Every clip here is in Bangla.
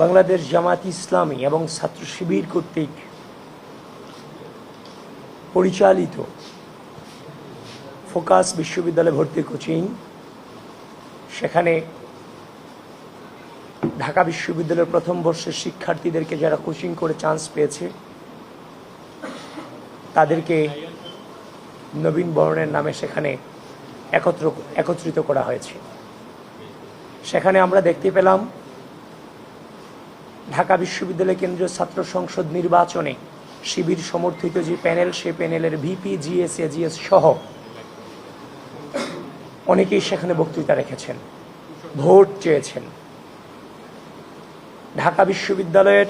বাংলাদেশ জামাত ইসলামী এবং ছাত্র শিবির কর্তৃক পরিচালিত ফোকাস বিশ্ববিদ্যালয়ে ভর্তি কোচিং। সেখানে ঢাকা বিশ্ববিদ্যালয়ের প্রথম বর্ষের শিক্ষার্থীদেরকে যারা কোচিং করে চান্স পেয়েছে, তাদেরকে নবীন বরণের নামে সেখানে একত্র একত্রিত করা হয়েছে। সেখানে আমরা দেখতে পেলাম ঢাকা বিশ্ববিদ্যালয় কেন্দ্রীয় ছাত্র সংসদ নির্বাচনে শিবির সমর্থিত যে প্যানেল, সে প্যানেলের ভিপি জিএস এজিএস সহ অনেকেই সেখানে বক্তৃতা রেখেছেন, ভোট চেয়েছেন। ঢাকা বিশ্ববিদ্যালয়ের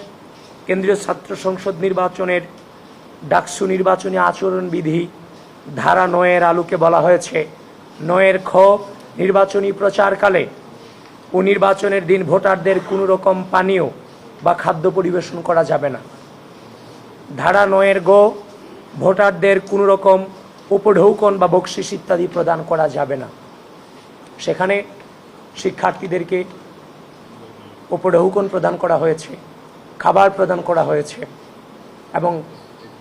কেন্দ্রীয় ছাত্র সংসদ নির্বাচনের ডাকসু নির্বাচনী আচরণবিধি ধারা নয়ের আলোকে বলা হয়েছে। নয়ের খ, নির্বাচনী প্রচারকালে ও নির্বাচনের দিন ভোটারদের কোনো রকম পানীয় বা খাদ্য পরিবেশন করা যাবে না। ধারা নয়ের গ, ভোটারদের কোনো রকম উপঢৌকন বা বকশিস ইত্যাদি প্রদান করা যাবে না। সেখানে শিক্ষার্থীদেরকে উপঢৌকন প্রদান করা হয়েছে, খাবার প্রদান করা হয়েছে এবং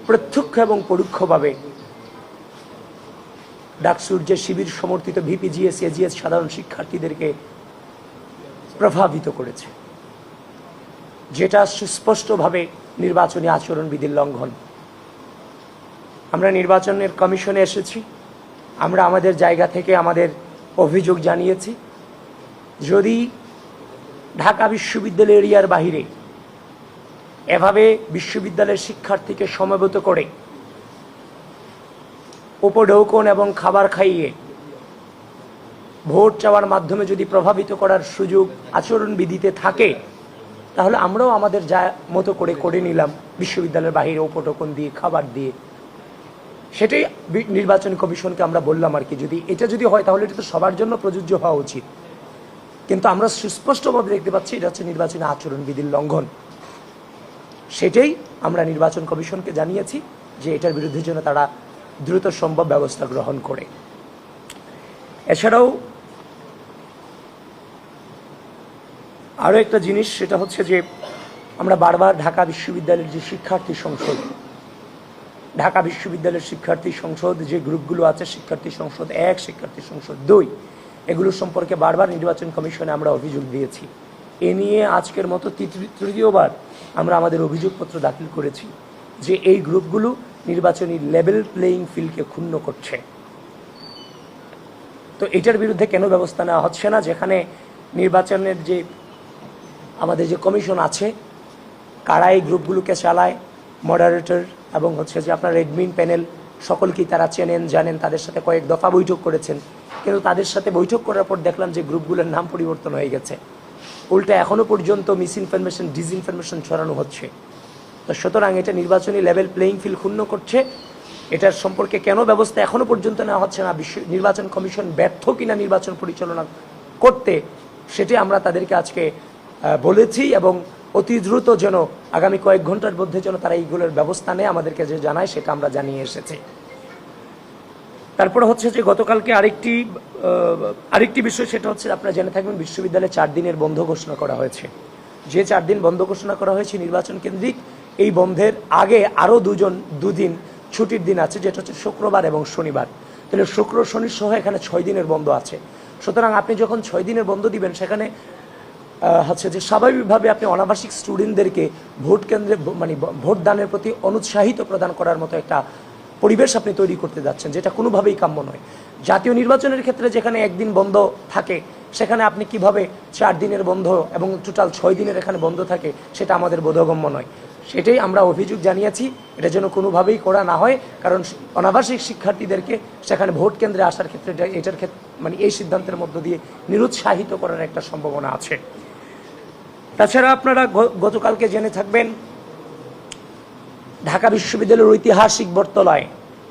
প্রত্যক্ষ এবং পরোক্ষভাবে ডাকসুর যে শিবির সমর্থিত ভিপিজিএস এজিএস সাধারণ শিক্ষার্থীদেরকে প্রভাবিত করেছে। যেটা সুস্পষ্টভাবে নির্বাচনী আচরণবিধির লঙ্ঘন। আমরা নির্বাচনের কমিশনে এসেছি। আমরা আমাদের জায়গা থেকে আমাদের অভিযোগ জানিয়েছি। যদি ঢাকা বিশ্ববিদ্যালয় এরিয়ার বাহিরে এভাবে বিশ্ববিদ্যালয়ের শিক্ষার্থীকে সমবেত করে উপঢৌকন এবং খাবার খাইয়ে ভোট চাওয়ার মাধ্যমে যদি প্রভাবিত করার সুযোগ আচরণবিধিতে থাকে তাহলে আমরাও আমাদের যা মতো করে করে নিলাম, বিশ্ববিদ্যালয়ের বাহিরে উপটোকন দিয়ে, খাবার দিয়ে। সেটাই নির্বাচন কমিশনকে আমরা বললাম আর কি, যদি এটা যদি হয় তাহলে এটা তো সবার জন্য প্রযোজ্য হওয়া উচিত। কিন্তু আমরা সুস্পষ্টভাবে দেখতে পাচ্ছি এটা হচ্ছে নির্বাচনী আচরণবিধির লঙ্ঘন। সেটাই আমরা নির্বাচন কমিশনকে জানিয়েছি যে এটার বিরুদ্ধে জন্য তারা দ্রুত সম্ভব ব্যবস্থা গ্রহণ করে। এছাড়াও আরও একটা জিনিস, সেটা হচ্ছে যে আমরা বারবার ঢাকা বিশ্ববিদ্যালয়ের যে শিক্ষার্থী সংসদ, ঢাকা বিশ্ববিদ্যালয়ের শিক্ষার্থী সংসদ, যে গ্রুপগুলো আছে, শিক্ষার্থী সংসদ এক, শিক্ষার্থী সংসদ দুই, এগুলো সম্পর্কে বারবার নির্বাচন কমিশনে আমরা অভিযোগ দিয়েছি। এ নিয়ে আজকের মতো তৃতীয়- তৃতীয়বার আমরা আমাদের অভিযোগপত্র দাখিল করেছি যে এই গ্রুপগুলো নির্বাচনী লেভেল প্লেয়িং ফিল্ডকে ক্ষুণ্ণ করছে। তো এটার বিরুদ্ধে কেন ব্যবস্থা নেওয়া হচ্ছে না? যেখানে নির্বাচনের যে আমাদের যে কমিশন আছে কারা এই গ্রুপগুলোকে চালায় মডারেটর এবং হচ্ছে যে আপনার এডমিন প্যানেল সকলকেই তারা চেনেন, জানেন, তাদের সাথে কয়েক দফা বৈঠক করেছেন। কিন্তু তাদের সাথে বৈঠক করার পর দেখলাম যে গ্রুপগুলোর নাম পরিবর্তন হয়ে গেছে। উল্টা এখনও পর্যন্ত মিস ইনফরমেশন ডিসইনফরমেশন ছড়ানো হচ্ছে। তো সুতরাং এটা নির্বাচনী লেভেল প্লেয়িং ফিল্ড ক্ষুণ্ণ করছে। এটার সম্পর্কে কেন ব্যবস্থা এখনও পর্যন্ত নেওয়া হচ্ছে না? বিশ্ব, নির্বাচন কমিশন ব্যর্থ কিনা নির্বাচন পরিচালনা করতে, সেটি আমরা তাদেরকে আজকে বলেছি এবং অতি দ্রুত যেন আগামী কয়েক ঘণ্টার মধ্যে যেন তারা এইগুলোর ব্যবস্থা নেয়, আমাদেরকে যে জানায় সেটা আমরা জানিয়ে এসেছি। তারপরে হচ্ছে যে গতকালকে আরেকটি আরেকটি বিষয়, সেটা হচ্ছে আপনারা জেনে থাকবেন, বিশ্ববিদ্যালয়ে চার দিনের বন্ধ ঘোষণা করা হয়েছে। যে চার দিন বন্ধ ঘোষণা করা হয়েছে নির্বাচন কেন্দ্রিক, এই বন্ধের আগে আরও দুজন, দুদিন ছুটির দিন আছে, যেটা হচ্ছে শুক্রবার এবং শনিবার। তাহলে শুক্র, শনি সহ এখানে ছয় দিনের বন্ধ আছে। সুতরাং আপনি যখন ছয় দিনের বন্ধ দিবেন, সেখানে হচ্ছে যে স্বাভাবিকভাবে আপনি অনাবাসিক স্টুডেন্টদেরকে ভোট কেন্দ্রে মানে ভ- ভোট দানের প্রতি অনুৎসাহিত প্রদান করার মতো একটা পরিবেশ আপনি তৈরি করতে যাচ্ছেন, যেটা কোনোভাবেই কাম্য নয়। জাতীয় নির্বাচনের ক্ষেত্রে যেখানে একদিন বন্ধ থাকে, সেখানে আপনি কীভাবে চার দিনের বন্ধ এবং টোটাল ছয় দিনের এখানে বন্ধ থাকে, সেটা আমাদের বোধগম্য নয়। সেটাই আমরা অভিযোগ জানিয়েছি, এটা যেন কোনোভাবেই করা না হয়, কারণ অনাবাসিক শিক্ষার্থীদেরকে সেখানে ভোট কেন্দ্রে আসার ক্ষেত্রে এটার ক্ষেত্রে মানে এই সিদ্ধান্তের মধ্য দিয়ে নিরুৎসাহিত করার একটা সম্ভাবনা আছে। তাছাড়া আপনারা গতকালকে জেনে থাকবেন, ঢাকা বিশ্ববিদ্যালয়ের ঐতিহাসিক বটতলায়,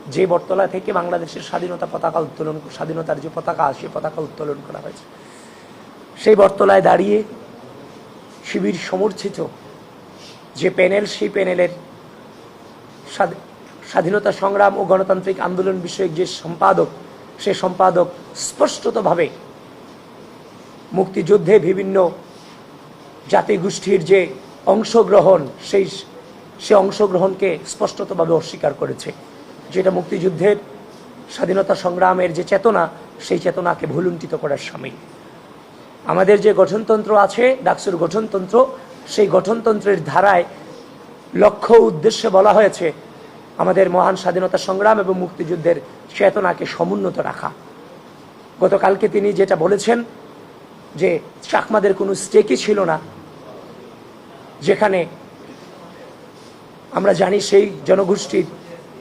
যে বটতলা থেকে বাংলাদেশের স্বাধীনতা পতাকা উত্তোলন, স্বাধীনতার যে পতাকা সেই পতাকা উত্তোলন করা হয়েছে। সেই বটতলায় দাঁড়িয়ে শিবির সমর্থিত যে প্যানেল, সেই প্যানেলের স্বাধী- স্বাধীনতা সংগ্রাম ও গণতান্ত্রিক আন্দোলন বিষয়ক যে সম্পাদক, সে সম্পাদক স্পষ্টতভাবে মুক্তিযুদ্ধে বিভিন্ন জাতি গোষ্ঠীর যে অংশগ্রহণ, সেই সে অংশগ্রহণকে স্পষ্টতভাবে অস্বীকার করেছে। যেটা মুক্তিযুদ্ধের স্বাধীনতা সংগ্রামের যে চেতনা, সেই চেতনাকে ভুলুণ্ঠিত করার সামিল। আমাদের যে গঠনতন্ত্র আছে, ডাকসুর গঠনতন্ত্র, সেই গঠনতন্ত্রের ধারায় লক্ষ্য উদ্দেশ্যে বলা হয়েছে, আমাদের মহান স্বাধীনতা সংগ্রাম এবং মুক্তিযুদ্ধের চেতনাকে সমুন্নত রাখা। গতকালকে তিনি যেটা বলেছেন যে চাকমাদের কোনো স্টেকই ছিল না, যেখানে আমরা জানি সেই জনগোষ্ঠীর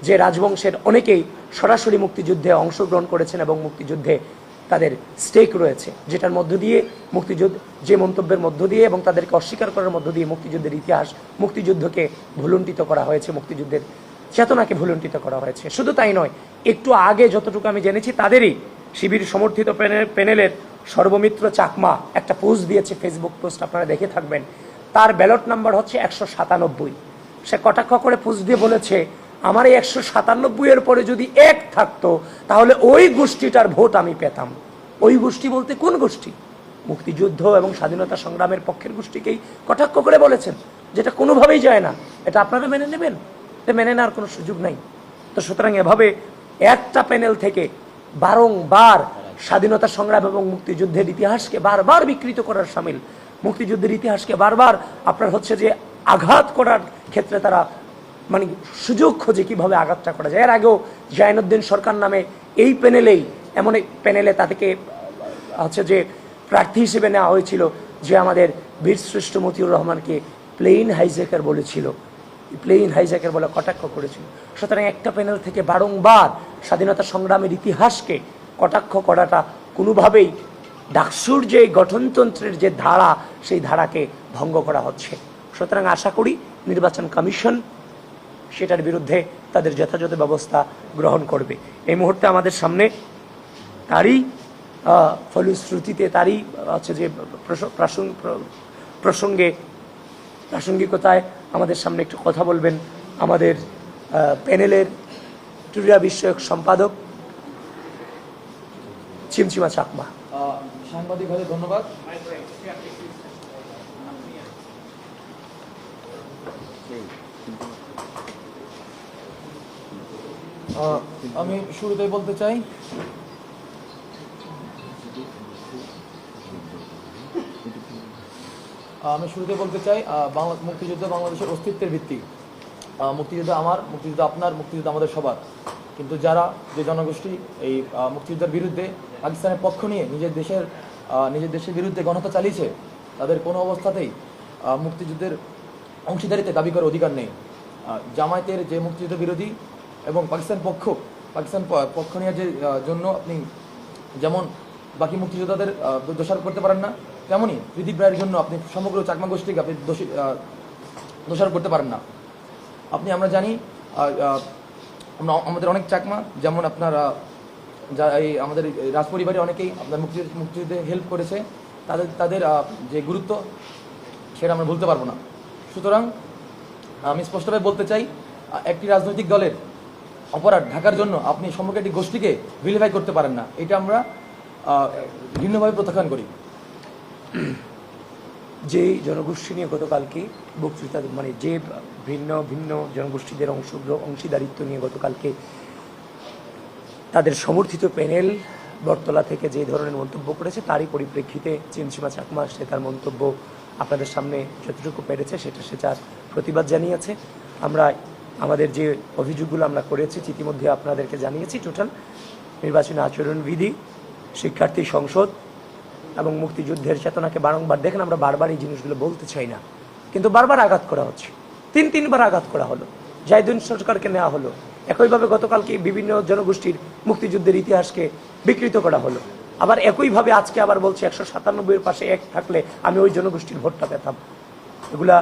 যে রাজবংশের অনেকেই সরাসরি মুক্তিযুদ্ধে অংশগ্রহণ করেছেন এবং মুক্তিযুদ্ধে তাদের স্টেক রয়েছে, যেটার মধ্য দিয়ে মুক্তিযুদ্ধ, যে মন্তব্যের মধ্য দিয়ে এবং তাদেরকে অস্বীকার করার মধ্য দিয়ে মুক্তিযুদ্ধের ইতিহাস, মুক্তিযুদ্ধকে ভুলুণ্ঠিত করা হয়েছে, মুক্তিযুদ্ধের চেতনাকে ভুলুণ্ঠিত করা হয়েছে। শুধু তাই নয়, একটু আগে যতটুকু আমি জেনেছি, তাদেরই শিবির সমর্থিত প্যানেল প্যানেলের সর্বমিত্র চাকমা একটা পোস্ট দিয়েছে ফেসবুক পোস্ট আপনারা দেখে থাকবেন। তার ব্যালট নাম্বার হচ্ছে একশো সাতানব্বই। সে কটাক্ষ করে পোস্ট দিয়ে বলেছে, আমার এই একশো সাতানব্বই এর পরে যদি এক থাকতো, তাহলে ওই গোষ্ঠীটার ভোট আমি পেতাম। ওই গোষ্ঠী বলতে কোন গোষ্ঠী? মুক্তিযুদ্ধ এবং স্বাধীনতা সংগ্রামের পক্ষের গোষ্ঠীকেই কটাক্ষ করে বলেছেন, যেটা কোনোভাবেই যায় না। এটা আপনারা মেনে নেবেন? এটা মেনে নেওয়ার কোনো সুযোগ নাই। তো সুতরাং এভাবে একটা প্যানেল থেকে বারংবার স্বাধীনতা সংগ্রাম এবং মুক্তিযুদ্ধের ইতিহাসকে বারবার বিকৃত করার সামিল। মুক্তিযুদ্ধের ইতিহাসকে বারবার আপনার হচ্ছে যে আঘাত করার ক্ষেত্রে তারা মানে সুযোগ খোঁজে কীভাবে আঘাতটা করা যায়। এর আগেও জাইনুদ্দিন সরকার নামে এই প্যানেলেই, এমন এক প্যানেলে তাদেরকে হচ্ছে যে প্রার্থী হিসেবে নেওয়া হয়েছিল যে আমাদের বীরশ্রেষ্ঠ মতিউর রহমানকে প্লেইন হাইজ্যাকার বলেছিল। প্লেইন হাইজ্যাকার বলে কটাক্ষ করেছিল। সুতরাং একটা প্যানেল থেকে বারংবার স্বাধীনতা সংগ্রামের ইতিহাসকে কটাক্ষ করাটা কোনোভাবেই ডাকসুর যে গঠনতন্ত্রের যে ধারা, সেই ধারাকে ভঙ্গ করা হচ্ছে। সুতরাং আশা করি নির্বাচন কমিশন সেটার বিরুদ্ধে তাদের যথাযথ ব্যবস্থা গ্রহণ করবে। এই মুহূর্তে আমাদের সামনে তারই ফলশ্রুতিতে তারই, হচ্ছে যে প্রস- প্রাসং- প্রসঙ্গে, প্রাসঙ্গিকতায় আমাদের সামনে একটু কথা বলবেন আমাদের প্যানেলের ক্রীড়া বিষয়ক সম্পাদক চিমচিমা চাকমা। সাংবাদিক ভাই, ধন্যবাদ। আমি শুরুতেই বলতে চাই আমি শুরুতে বলতে চাই বাংলা মুক্তিযুদ্ধ বাংলাদেশের অস্তিত্বের ভিত্তি। মুক্তিযুদ্ধ আমার, মুক্তিযুদ্ধ আপনার, মুক্তিযুদ্ধ আমাদের সবার। কিন্তু যারা যে জনগোষ্ঠী এই মুক্তিযুদ্ধের বিরুদ্ধে পাকিস্তানের পক্ষ নিয়ে নিজের দেশের নিজের দেশের বিরুদ্ধে গণতা চালিয়েছে, তাদের কোনো অবস্থাতেই মুক্তিযুদ্ধের অংশীদারিতে দাবি করার অধিকার নেই। জামায়াতের যে মুক্তিযুদ্ধ বিরোধী এবং পাকিস্তান পক্ষ পাকিস্তান পক্ষ নেওয়ার যে জন্য আপনি যেমন বাকি মুক্তিযোদ্ধাদের দোষারোপ করতে পারেন না তেমনই ত্রিদীপ রায়ের জন্য আপনি সমগ্র চাকমা গোষ্ঠীকে আপনি দোষী দোষারোপ করতে পারেন না। আপনি, আমরা জানি আমরা আমাদের অনেক চাকমা, যেমন আপনার, যা এই আমাদের রাজপরিবারে অনেকেই আপনার মুক্তিযুদ্ধ মুক্তিযুদ্ধে হেল্প করেছে, তাদের তাদের যে গুরুত্ব, সেটা আমরা ভুলতে পারব না। সুতরাং, আমি স্পষ্টভাবে বলতে চাই একটি রাজনৈতিক দলের অপরাধ ঢাকার জন্য আপনি সমগ্র একটি গোষ্ঠীকে ভিলিফাই করতে পারেন না। এটা আমরা ভিন্নভাবে প্রত্যাখ্যান করি। যে জনগোষ্ঠী নিয়ে গতকালকে বক্তৃতা মানে যে ভিন্ন ভিন্ন জনগোষ্ঠীদের অংশগ্রহণ অংশীদারিত্ব নিয়ে গতকালকে তাদের সমর্থিত প্যানেল বটতলা থেকে যে ধরনের মন্তব্য করেছে, তারই পরিপ্রেক্ষিতে চিনসীমা চাকমা সে তার মন্তব্য আপনাদের সামনে যতটুকু পেরেছে সেটা সে তার প্রতিবাদ জানিয়েছে। আমরা, আমাদের যে অভিযোগগুলো আমরা করেছি, ইতিমধ্যে আপনাদেরকে জানিয়েছি, টোটাল নির্বাচনী আচরণবিধি, শিক্ষার্থী সংসদ এবং মুক্তিযুদ্ধের চেতনাকে বারংবার, দেখেন আমরা বারবার এই জিনিসগুলো বলতে চাই না, কিন্তু বারবার আঘাত করা হচ্ছে। তিন তিনবার আঘাত করা হলো। জাইদুন সরকারকে নেওয়া হলো। একইভাবে গতকালকে বিভিন্ন জনগোষ্ঠীর মুক্তিযুদ্ধের ইতিহাসকে বিকৃত করা হলো। আবার একইভাবে আজকে আবার বলছে একশো সাতানব্বইয়ের পাশে এক থাকলে আমি ওই জনগোষ্ঠীর ভোটটা পেতাম। এগুলা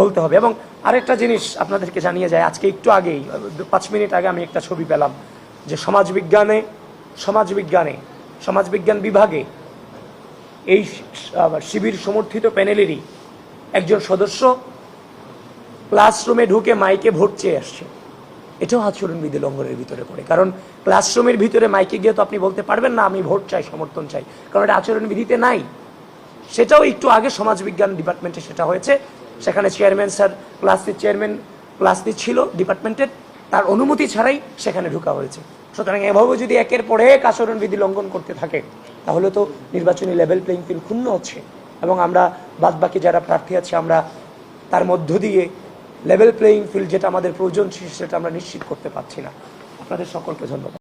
বলতে হবে। এবং আরেকটা জিনিস আপনাদেরকে জানিয়ে যায় আজকে একটু আগেই, পাঁচ মিনিট আগে আমি একটা ছবি পেলাম যে সমাজবিজ্ঞানে সমাজবিজ্ঞানে সমাজবিজ্ঞান বিভাগে এই শিবির সমর্থিত প্যানেলেরই একজন সদস্য ক্লাসরুমে ঢুকে মাইকে ভোট চেয়ে আসছে। এটাও আচরণবিধি লঙ্ঘনের ভিতরে পড়ে। কারণ ক্লাসরুমের ভিতরে মাইকে গিয়ে তো আপনি বলতে পারবেন না, আমি ভোট চাই, সমর্থন চাই। কারণ এটা আচরণবিধিতে নাই। সেটাও একটু আগে সমাজবিজ্ঞান ডিপার্টমেন্টে সেটা হয়েছে। সেখানে chairman sir class chairman class ছিল ডিপার্টমেন্টের, তার অনুমতি ছাড়াই সেখানে ঢুকা হয়েছে। সুতরাং এভাবে যদি একের পরে এক আচরণবিধি লঙ্ঘন করতে থাকে, তাহলে তো নির্বাচনী লেভেল প্লেইং ফিল্ড ক্ষুণ্ণ হচ্ছে। এবং আমরা বাদ বাকি যারা প্রার্থী আছে, আমরা তার মধ্য দিয়ে লেভেল প্লেইং ফিল্ড যেটা আমাদের প্রয়োজন সেটা আমরা নিশ্চিত করতে পারছি না। আপনাদের সকলকে ধন্যবাদ।